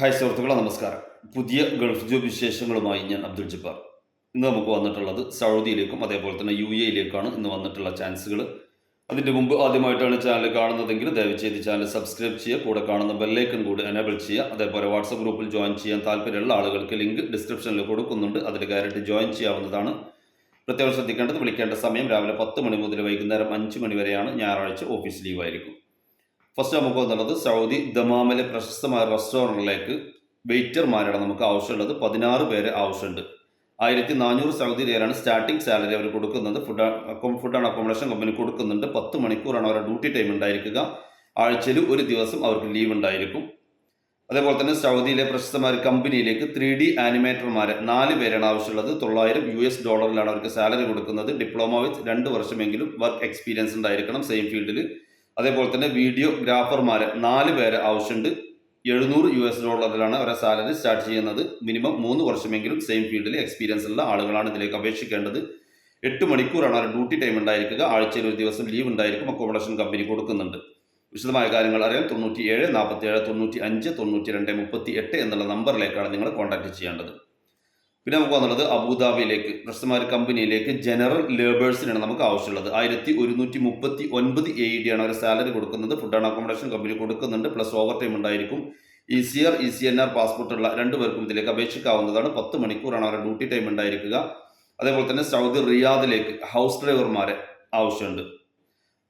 Hi സുഹൃത്തുക്കളെ നമസ്കാരം. പുതിയ ഗൾഫ് ജോബ് വിശേഷങ്ങളുമായി ഞാൻ അബ്ദുൾ ജബ്ബാർ. ഇന്ന് നമുക്ക് വന്നിട്ടുള്ളത് സൗദിയിലേക്കും അതേപോലെ തന്നെ യു എയിലേക്കാണ് ഇന്ന് വന്നിട്ടുള്ള ചാൻസുകൾ അതിന്റെ മുമ്പ് ആദ്യമായിട്ടാണ് ചാനൽ കാണുന്നതെങ്കിൽ ദയവ് ചെയ്ത് ചാനൽ സബ്സ്ക്രൈബ് ചെയ്യുക കൂടെ കാണുന്ന ബെല്ലൈക്കൺ കൂടി എനേബിൾ ചെയ്യുക. അതേപോലെ വാട്സപ്പ് ഗ്രൂപ്പിൽ ജോയിൻ ചെയ്യാൻ താല്പര്യമുള്ള ആളുകൾക്ക് ലിങ്ക് ഡിസ്ക്രിപ്ഷനിൽ കൊടുക്കുന്നുണ്ട്. അതിൽ കയറിയിട്ട് ജോയിൻ ചെയ്യാവുന്നതാണ്. പ്രത്യേകം ശ്രദ്ധിക്കേണ്ടത് വിളിക്കേണ്ട സമയം രാവിലെ പത്ത് മണി മുതൽ വൈകുന്നേരം അഞ്ച് മണി വരെയാണ് ഞായറാഴ്ച ഓഫീസ് ലീവായിരിക്കും. ഫസ്റ്റ് നമുക്ക് വന്നുള്ളത് സൗദി ദമാമിലെ പ്രശസ്തമായ റെസ്റ്റോറന്റിലേക്ക് വെയിറ്റർമാരെ നമുക്ക് ആവശ്യമുള്ളത്. പതിനാറ് പേരെ ആവശ്യമുണ്ട്. ആയിരത്തി നാനൂറ് സൗദി റിയാലാണ് സ്റ്റാർട്ടിംഗ് സാലറി അവർ കൊടുക്കുന്നത്. Food food and accommodation company കൊടുക്കുന്നുണ്ട്. പത്ത് മണിക്കൂറാണ് അവരുടെ ഡ്യൂട്ടി ടൈം ഉണ്ടായിരിക്കുക. ആഴ്ചയിൽ ഒരു ദിവസം അവർക്ക് ലീവ് ഉണ്ടായിരിക്കും. അതേപോലെ തന്നെ സൗദിയിലെ പ്രശസ്തമായ കമ്പനിയിലേക്ക് ത്രീ ഡി ആനിമേറ്റർമാരെ നാല് പേരാണ് ആവശ്യമുള്ളത്. തൊള്ളായിരം യു എസ് ഡോളറിലാണ് അവർക്ക് സാലറി കൊടുക്കുന്നത്. ഡിപ്ലോമ വിത്ത് രണ്ട് വർഷമെങ്കിലും വർക്ക് എക്സ്പീരിയൻസ് ഉണ്ടായിരിക്കണം സെയിം ഫീൽഡിൽ. അതേപോലെ തന്നെ വീഡിയോ ഗ്രാഫർമാർ നാല് പേരെ ആവശ്യമുണ്ട്. എഴുന്നൂറ് യു എസ് ഡോളറിലാണ് അവരെ സാലറി സ്റ്റാർട്ട് ചെയ്യുന്നത്. മിനിമം മൂന്ന് വർഷമെങ്കിലും സെയിം ഫീൽഡിൽ എക്സ്പീരിയൻസ് ഉള്ള ആളുകളാണ് ഇതിലേക്ക് അപേക്ഷിക്കേണ്ടത്. എട്ട് മണിക്കൂറാണ് അവരുടെ ഡ്യൂട്ടി ടൈം ഉണ്ടായിരിക്കുക. ആഴ്ചയിൽ ഒരു ദിവസം ലീവ് ഉണ്ടായിരിക്കും. അക്കോമഡേഷൻ കമ്പനി കൊടുക്കുന്നുണ്ട്. വിശദമായ കാര്യങ്ങൾ അറിയാൻ തൊണ്ണൂറ്റി ഏഴ് നാൽപ്പത്തി ഏഴ് തൊണ്ണൂറ്റി അഞ്ച് തൊണ്ണൂറ്റി രണ്ട് മുപ്പത്തി എട്ട് എന്നുള്ള നമ്പറിലേക്കാണ് നിങ്ങൾ കോൺടാക്ട് ചെയ്യേണ്ടത്. പിന്നെ നമുക്ക് വന്നുള്ളത് അബുദാബിയിലേക്ക് പ്രശസ്തമായ കമ്പനിയിലേക്ക് ജനറൽ ലേബേഴ്സിനാണ് നമുക്ക് ആവശ്യമുള്ളത്. ആയിരത്തി ഒരുന്നൂറ്റി മുപ്പത്തി ഒൻപത് എ ഡി ആണ് അവർ സാലറി കൊടുക്കുന്നത്. ഫുഡ് ആൻഡ് അക്കോമഡേഷൻ കമ്പനി കൊടുക്കുന്നുണ്ട്. പ്ലസ് ഓവർ ടൈം ഉണ്ടായിരിക്കും. E C R E C N R പാസ്പോർട്ടുള്ള രണ്ടുപേർക്കും ഇതിലേക്ക് അപേക്ഷിക്കാവുന്നതാണ്. പത്ത് മണിക്കൂറാണ് അവരുടെ ഡ്യൂട്ടി ടൈം ഉണ്ടായിരിക്കുക. അതേപോലെ തന്നെ സൗദി റിയാദിലേക്ക് ഹൗസ് ഡ്രൈവർമാരെ ആവശ്യമുണ്ട്.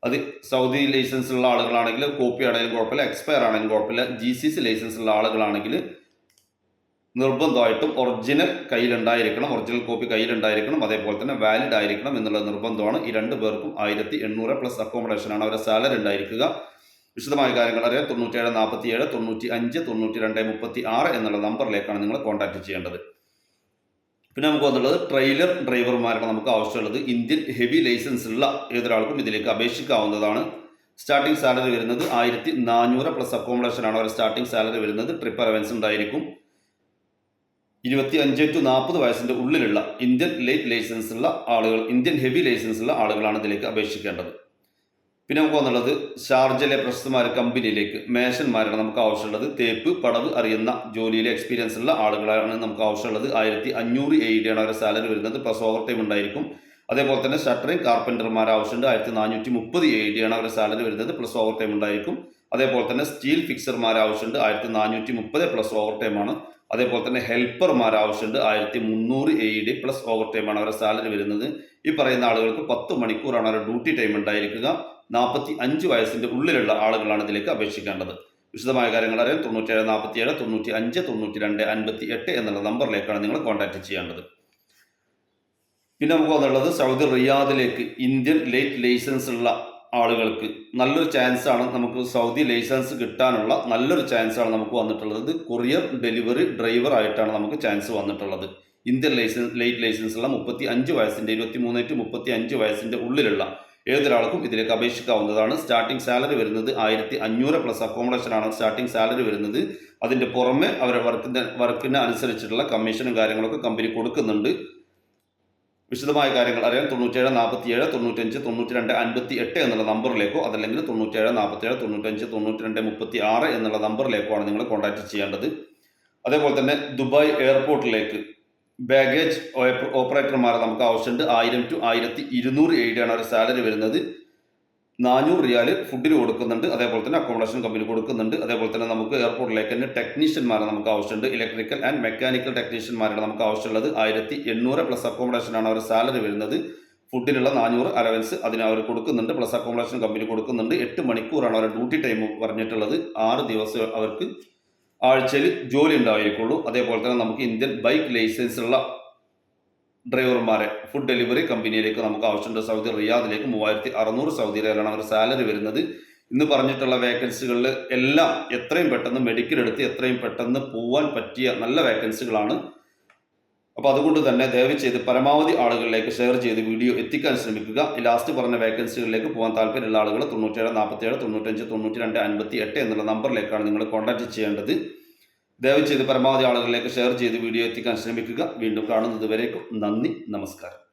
അത് സൗദി ലൈസൻസ് ഉള്ള ആളുകളാണെങ്കിൽ കോപ്പി ആണെങ്കിലും കുഴപ്പമില്ല. എക്സ്പയർ ആണെങ്കിലും കുഴപ്പമില്ല. ജി സി സി ലൈസൻസ് ഉള്ള ആളുകളാണെങ്കിൽ നിർബന്ധമായിട്ടും ഒറിജിനൽ കയ്യിലുണ്ടായിരിക്കണം ഒറിജിനൽ കോപ്പി കയ്യിലുണ്ടായിരിക്കണം അതേപോലെ തന്നെ വാലിഡ് ആയിരിക്കണം എന്നുള്ള നിർബന്ധമാണ് ഈ രണ്ട് പേർക്കും ആയിരത്തി എണ്ണൂറ് പ്ലസ് അക്കോമഡേഷൻ ആണ്. അവരുടെ സാലറി ഉണ്ടായിരിക്കുക. വിശദമായ കാര്യങ്ങൾ അറിയാൻ തൊണ്ണൂറ്റേഴ് നാൽപ്പത്തി ഏഴ് തൊണ്ണൂറ്റി അഞ്ച് തൊണ്ണൂറ്റി രണ്ട് മുപ്പത്തി ആറ് എന്നുള്ള നമ്പറിലേക്കാണ് നിങ്ങൾ കോൺടാക്ട് ചെയ്യേണ്ടത്. പിന്നെ നമുക്ക് വന്നുള്ളത് ട്രെയിലർ ഡ്രൈവർമാരാണ് നമുക്ക് ആവശ്യമുള്ളത്. ഇന്ത്യൻ ഹെവി ലൈസൻസ് ഉള്ള ഏതൊരാൾക്കും ഇതിലേക്ക് അപേക്ഷിക്കാവുന്നതാണ്. സ്റ്റാർട്ടിംഗ് സാലറി വരുന്നത് ആയിരത്തി നാനൂറ് പ്ലസ് അക്കോമഡേഷൻ ആണ്. അവരുടെ സ്റ്റാർട്ടിംഗ് സാലറി വരുന്നത് ട്രിപ്പ് അലവൻസ് ഉണ്ടായിരിക്കും. ഇരുപത്തി അഞ്ച് ടു നാൽപ്പത് വയസ്സിന്റെ ഉള്ളിലുള്ള ഇന്ത്യൻ ലൈറ്റ് ലൈസൻസ് ഉള്ള ആളുകൾ ഇന്ത്യൻ ഹെവി ലൈസൻസ് ഉള്ള ആളുകളാണ് ഇതിലേക്ക് അപേക്ഷിക്കേണ്ടത്. പിന്നെ നമുക്ക് വന്നുള്ളത് ഷാർജയിലെ പ്രശസ്തമായ കമ്പനിയിലേക്ക് മേശന്മാരാണ് നമുക്ക് ആവശ്യമുള്ളത്. തേപ്പ് പടവ് അറിയുന്ന ജോലിയിലെ എക്സ്പീരിയൻസ് ഉള്ള ആളുകളാണ് നമുക്ക് ആവശ്യമുള്ളത്. ആയിരത്തി അഞ്ഞൂറ് എ ഡി ആണ് അവരുടെ സാലറി വരുന്നത്. പ്ലസ് ഓവർ ടൈം ഉണ്ടായിരിക്കും. അതേപോലെ തന്നെ ഷട്ടറിംഗ് കാർപ്പന്റർമാർ ആവശ്യമുണ്ട്. ആയിരത്തി നാനൂറ്റി മുപ്പത് എ ഡി ആണ് അവരുടെ സാലറി വരുന്നത്. പ്ലസ് ഓവർ ടൈം ഉണ്ടായിരിക്കും. അതേപോലെ തന്നെ സ്റ്റീൽ ഫിക്സർമാർ ആവശ്യമുണ്ട്. ആയിരത്തി നാനൂറ്റി മുപ്പത് പ്ലസ് ഓവർ ടൈം ആണ്. അതേപോലെ തന്നെ ഹെൽപ്പർമാർ ആവശ്യമുണ്ട്. ആയിരത്തി മുന്നൂറ് എ ഡി പ്ലസ് ഓവർ ടൈമാണ് അവരുടെ സാലറി വരുന്നത്. ഈ പറയുന്ന ആളുകൾക്ക് പത്ത് മണിക്കൂറാണ് അവരുടെ ഡ്യൂട്ടി ടൈം ഉണ്ടായിരിക്കുക. നാൽപ്പത്തി അഞ്ച് വയസ്സിന്റെ ഉള്ളിലുള്ള ആളുകളാണ് ഇതിലേക്ക് അപേക്ഷിക്കേണ്ടത്. വിശദമായ കാര്യങ്ങൾ അറിയാൻ തൊണ്ണൂറ്റേഴ് നാൽപ്പത്തി ഏഴ് തൊണ്ണൂറ്റി അഞ്ച് തൊണ്ണൂറ്റി രണ്ട് അൻപത്തി എട്ട് എന്നുള്ള നമ്പറിലേക്കാണ് നിങ്ങൾ കോൺടാക്ട് ചെയ്യേണ്ടത്. പിന്നെ നമുക്ക് വന്നുള്ളത് സൗദി റിയാദിലേക്ക് ഇന്ത്യൻ ലേറ്റ് ലൈസൻസ് ഉള്ള ആളുകൾക്ക് നല്ലൊരു ചാൻസ് ആണ് നമുക്ക് സൗദി ലൈസൻസ് കിട്ടാനുള്ള നല്ലൊരു ചാൻസ് ആണ് നമുക്ക് വന്നിട്ടുള്ളത്. കൊറിയർ ഡെലിവറി ഡ്രൈവർ ആയിട്ടാണ് നമുക്ക് ചാൻസ് വന്നിട്ടുള്ളത്. ഇന്ത്യൻ ലൈസൻസ് ലൈറ്റ് ലൈസൻസ് ഉള്ള മുപ്പത്തി അഞ്ച് വയസ്സിന്റെ ഇരുപത്തി മൂന്ന് ടു മുപ്പത്തി അഞ്ച് വയസ്സിന്റെ ഉള്ളിലുള്ള ഏതൊരാൾക്കും ഇതിലേക്ക് അപേക്ഷിക്കാവുന്നതാണ്. സ്റ്റാർട്ടിംഗ് സാലറി വരുന്നത് ആയിരത്തി അഞ്ഞൂറ് പ്ലസ് അക്കോമഡേഷൻ ആണ് സ്റ്റാർട്ടിംഗ് സാലറി വരുന്നത്. അതിന്റെ പുറമെ അവരുടെ വർക്കിന്റെ വർക്കിന് അനുസരിച്ചിട്ടുള്ള കമ്മീഷനും കാര്യങ്ങളൊക്കെ കമ്പനി കൊടുക്കുന്നുണ്ട്. വിശദമായ കാര്യങ്ങൾ അറിയാൻ തൊണ്ണൂറ്റേഴ് നാൽപ്പത്തി ഏഴ് തൊണ്ണൂറ്റഞ്ച് തൊണ്ണൂറ്റി രണ്ട് അൻപത്തി എട്ട് എന്നുള്ള നമ്പറിലേക്കോ അതല്ലെങ്കിൽ തൊണ്ണൂറ്റേഴ് നാൽപ്പത്തേഴ് തൊണ്ണൂറ്റഞ്ച് തൊണ്ണൂറ്റി രണ്ട് മുപ്പത്തി ആറ് എന്നുള്ള നമ്പറിലേക്കോ ആണ് നിങ്ങൾ കോൺടാക്റ്റ് ചെയ്യേണ്ടത്. അതേപോലെ തന്നെ ദുബായ് എയർപോർട്ടിലേക്ക് ബാഗേജ് ഓപ്പറേറ്റർമാരെ നമുക്ക് ആവശ്യമുണ്ട്. ആയിരം ടു ആയിരത്തി ഇരുന്നൂറ് ആണ് ഒരു സാലറി വരുന്നത്. നാനൂറ് റിയാൽ ഫുഡിന് കൊടുക്കുന്നുണ്ട്. അതേപോലെ തന്നെ അക്കോമഡേഷൻ കമ്പനി കൊടുക്കുന്നുണ്ട്. അതേപോലെ തന്നെ നമുക്ക് എയർപോർട്ടിലേക്ക് തന്നെ ടെക്നീഷ്യന്മാരെ നമുക്ക് ആവശ്യമുണ്ട്. ഇലക്ട്രിക്കൽ ആൻഡ് മെക്കാനിക്കൽ ടെക്നീഷ്യന്മാരാണ് നമുക്ക് ആവശ്യമുള്ളത്. ആയിരത്തി എണ്ണൂറ് പ്ലസ് അക്കോമഡേഷനാണ് അവർ സാലറി വരുന്നത്. ഫുഡിനുള്ള നാനൂറ് അലവൻസ് അതിന് അവർ കൊടുക്കുന്നുണ്ട്. പ്ലസ് അക്കോമഡേഷൻ കമ്പനി കൊടുക്കുന്നുണ്ട്. എട്ട് മണിക്കൂറാണ് അവരുടെ ഡ്യൂട്ടി ടൈം പറഞ്ഞിട്ടുള്ളത്. ആറ് ദിവസം അവർക്ക് ആഴ്ചയിൽ ജോലി ഉണ്ടായിരിക്കുള്ളൂ. അതേപോലെ തന്നെ നമുക്ക് ഇന്ത്യൻ ബൈക്ക് ലൈസൻസ് ഉള്ള ഡ്രൈവർമാരെ ഫുഡ് ഡെലിവറി കമ്പനിയിലേക്ക് നമുക്ക് ആവശ്യമുണ്ട് സൗദി റിയാദിലേക്ക് മൂവായിരത്തി അറുന്നൂറ് സൗദി റിയാലാണ് അവർ സാലറി വരുന്നത്. ഇന്ന് പറഞ്ഞിട്ടുള്ള വേക്കൻസികളിൽ എല്ലാം എത്രയും പെട്ടെന്ന് മെഡിക്കൽ എടുത്ത് എത്രയും പെട്ടെന്ന് പോവാൻ പറ്റിയ നല്ല വേക്കൻസികളാണ് അപ്പോൾ അതുകൊണ്ട് തന്നെ ദയവ് ചെയ്ത് പരമാവധി ആളുകളിലേക്ക് ഷെയർ ചെയ്ത് വീഡിയോ എത്തിക്കാൻ ശ്രമിക്കുക. ഈ ലാസ്റ്റ് പറഞ്ഞ വേക്കൻസികളിലേക്ക് പോകാൻ താല്പര്യമുള്ള ആളുകൾ തൊണ്ണൂറ്റേഴ് നാൽപ്പത്തേഴ് തൊണ്ണൂറ്റഞ്ച് തൊണ്ണൂറ്റി രണ്ട് അൻപത്തി എട്ട് എന്നുള്ള നമ്പറിലേക്കാണ് നിങ്ങൾ കോൺടാക്റ്റ് ചെയ്യേണ്ടത്. ദയവ് ചെയ്ത് പരമാവധി ആളുകളിലേക്ക് ഷെയർ ചെയ്ത് വീഡിയോ എത്തിക്കാൻ ശ്രമിക്കുക. വീണ്ടും കാണുന്നത് വരേക്കും നന്ദി നമസ്കാരം.